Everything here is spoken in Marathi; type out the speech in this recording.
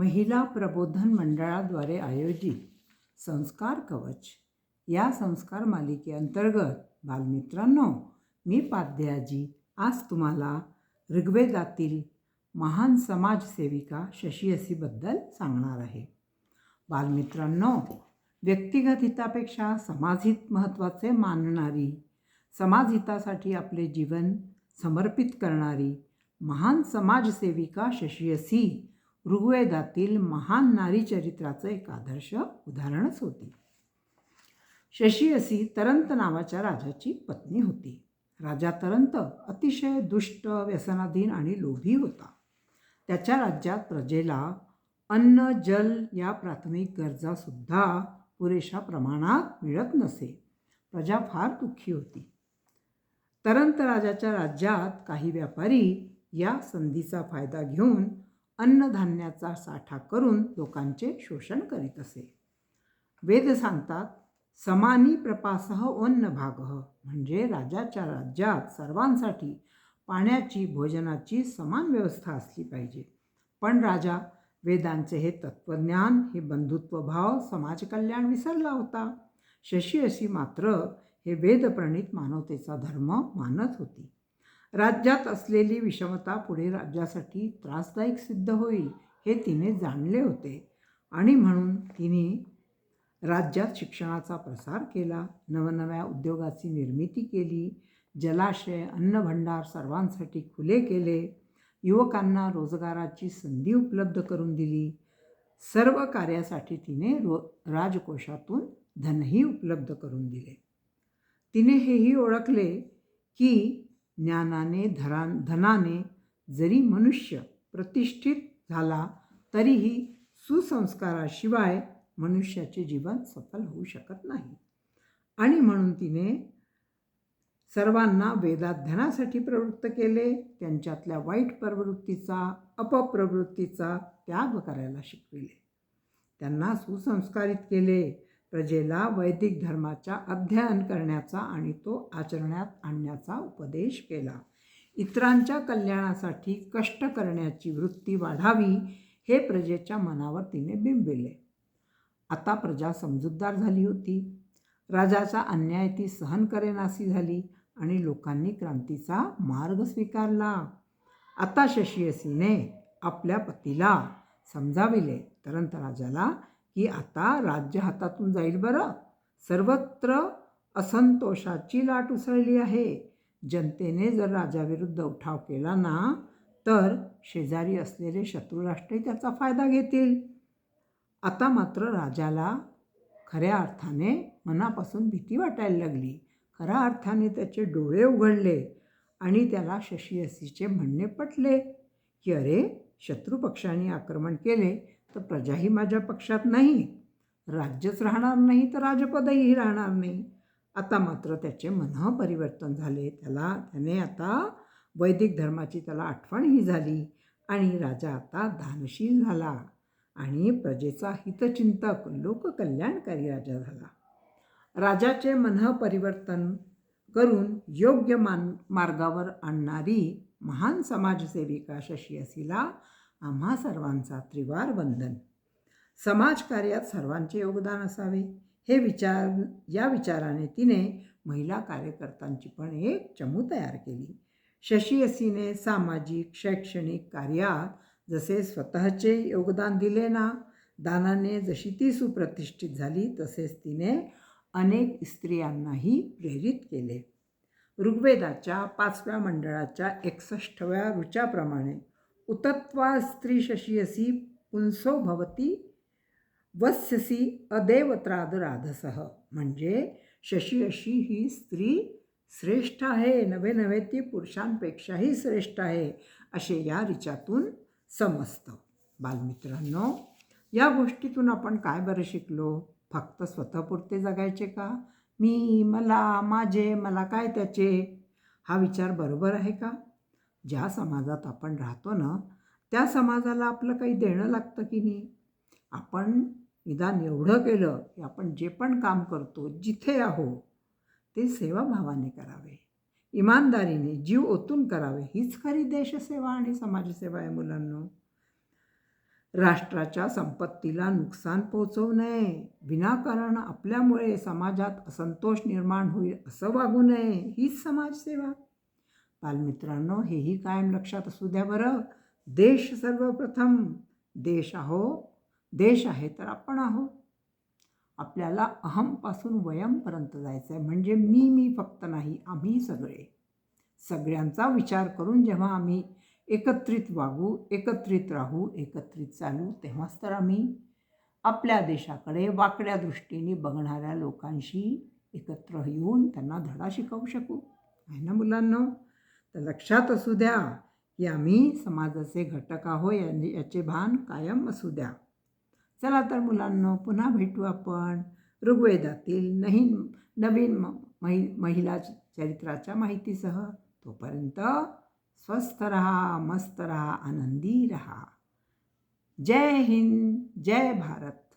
महिला प्रबोधन मंडळाद्वारे आयोजित संस्कार कवच. या संस्कार मालिकेअंतर्गत बालमित्रांनो मी पाध्याजी आज तुम्हाला ऋग्वेदातील महान समाजसेविका शशियसीबद्दल सांगणार आहे. बालमित्रांनो व्यक्तिगत हितापेक्षा समाजहित महत्त्वाचे मानणारी समाजहितासाठी आपले जीवन समर्पित करणारी महान समाजसेविका शशियसी ऋग्वेदातील महान नारी चरित्राचं एक आदर्श उदाहरणच होती. शशियसी तरंत नावाच्या राजाची पत्नी होती. राजा तरंत अतिशय दुष्ट व्यसनाधीन आणि लोभी होता. त्याच्या राज्यात प्रजेला अन्न जल या प्राथमिक गरजासुद्धा पुरेशा प्रमाणात मिळत नसे. प्रजा फार दुःखी होती. तरंत राजाच्या राज्यात काही व्यापारी या संधीचा फायदा घेऊन अन्नधान्याचा साठा करून लोकांचे शोषण करीत असे. वेद सांगतात समानी प्रपासह अन्न भाग म्हणजे राजाच्या राज्यात सर्वांसाठी पाण्याची भोजनाची समान व्यवस्था असली पाहिजे. पण राजा वेदांचे हे तत्त्वज्ञान हे बंधुत्वभाव समाजकल्याण विसरला होता. शशी अशी मात्र हे वेदप्रणित मानवतेचा धर्म मानत होती. राज्यात असलेली विषमता पुढे राज्यासाठी त्रासदायक सिद्ध होईल हे तिने जाणले होते. आणि म्हणून तिने राज्यात शिक्षणाचा प्रसार केला नवनव्या उद्योगाची निर्मिती केली जलाशय अन्नभंडार सर्वांसाठी खुले केले युवकांना रोजगाराची संधी उपलब्ध करून दिली. सर्व कार्यासाठी तिने रो राजकोषातून धनही उपलब्ध करून दिले. तिने हेही ओळखले की ज्ञानाने धरा धनाने जरी मनुष्य प्रतिष्ठित झाला तरीही सुसंस्काराशिवाय मनुष्याचे जीवन सफल होऊ शकत नाही. आणि म्हणून तिने सर्वांना वेदाध्यनासाठी प्रवृत्त केले. त्यांच्यातल्या वाईट प्रवृत्तीचा अपप्रवृत्तीचा त्याग करायला शिकविले. त्यांना सुसंस्कारित केले. प्रजेला वैदिक धर्माचा अध्ययन करण्याचा आणि तो आचरणात आणण्याचा उपदेश केला. इतरांच्या कल्याणासाठी कष्ट करण्याची वृत्ती वाढावी हे प्रजेच्या मनावर तिने बिंबिले आता प्रजा समजूतदार झाली होती. राजाचा अन्याय ती सहन करेनासी झाली आणि लोकांनी क्रांतीचा मार्ग स्वीकारला. आता शशियसीने आपल्या पतीला समजाविले. तरंत राजाला की आता राज्य हातातून जाईल बरं. सर्वत्र असंतोषाची लाट उसळली आहे. जनतेने जर राजाविरुद्ध उठाव केला ना तर शेजारी असलेले शत्रुराष्ट्रे त्याचा फायदा घेतील. आता मात्र राजाला खऱ्या अर्थाने मनापासून भीती वाटायला लागली. खऱ्या अर्थाने त्याचे डोळे उघडले आणि त्याला शशीयसीचे म्हणणे पटले की अरे शत्रुपक्षाने आक्रमण केले तर प्रजाही माझ्या पक्षात नाही. राज्यच राहणार नाही तर राजपदही राहणार नाही. आता मात्र त्याचे मन परिवर्तन झाले. त्याला त्याने आता वैदिक धर्माची त्याला आठवणही झाली आणि राजा आता दानशील झाला आणि प्रजेचा हितचिंतक लोककल्याणकारी राजा झाला. राजाचे मन परिवर्तन करून योग्य मान मार्गावर आणणारी महान समाजसेविका शशियसीला आम्हा सर्वांचा त्रिवार वंदन. समाजकार्यात सर्वांचे योगदान असावे. हे विचार या विचाराने तिने महिला कार्यकर्त्यांची पण एक चमू तयार केली. शशियसीने सामाजिक शैक्षणिक कार्यात जसे स्वतःचे योगदान दिले ना दानाने जशी ती सुप्रतिष्ठित झाली तसेच तिने अनेक स्त्रियांनाही प्रेरित केले. ऋग्वेदाच्या पाचव्या मंडळाच्या एकसष्टव्या ऋचाप्रमाणे उतत्वा स्त्री शशियसी पुंसो भवती वस्यसी अदेवत्रादराधसह म्हणजे शशी अशी ही स्त्री श्रेष्ठ आहे नवे नवे ती पुरुषांपेक्षाही श्रेष्ठ आहे असे या रिचातून समजतं. बालमित्रांनो या गोष्टीतून आपण काय बरं शिकलो? फक्त स्वतःपुरते जगायचे का? मी मला माझे मला काय त्याचे? हा विचार बरोबर आहे का? ज्या समाजात आपण राहतो ना त्या समाजाला आपलं काही देणं लागतं की नाही? आपण निदान एवढं केलं की आपण जे पण काम करतो जिथे आहो ते सेवाभावाने करावे. इमानदारीने जीव ओतून करावे. हीच खरी देशसेवा आणि समाजसेवा आहे मुलांनो. राष्ट्राच्या संपत्तीला नुकसान पोहोचवू नये. विनाकारण आपल्यामुळे समाजात असंतोष निर्माण होईल असं वागू नये. हीच समाजसेवा. बालमित्रांनो हेही कायम लक्षात असू द्या बरं. देश सर्वप्रथम. देश आहो. देश आहे तर आपण आहो. आपल्याला अहमपासून वयमपर्यंत जायचं आहे म्हणजे मी मी फक्त नाही आम्ही सगळे. सगळ्यांचा विचार करून जेव्हा आम्ही एकत्रित वागू एकत्रित राहू एकत्रित चालू तेव्हाच तर आम्ही आपल्या देशाकडे वाकड्या दृष्टीने बघणाऱ्या लोकांशी एकत्र येऊन त्यांना धडा शिकवू शकू. आहे ना मुलांना? तर लक्षात असू द्या की आम्ही समाजाचे घटक आहो या याचे भान कायम असू द्या. चला तर मुलांना पुन्हा भेटू आपण ऋग्वेदातील नवीन नवीन म महि महिला चरित्राच्या माहितीसह. तोपर्यंत स्वस्थ रहा मस्त रहा आनंदी रहा. जय हिंद जय भारत.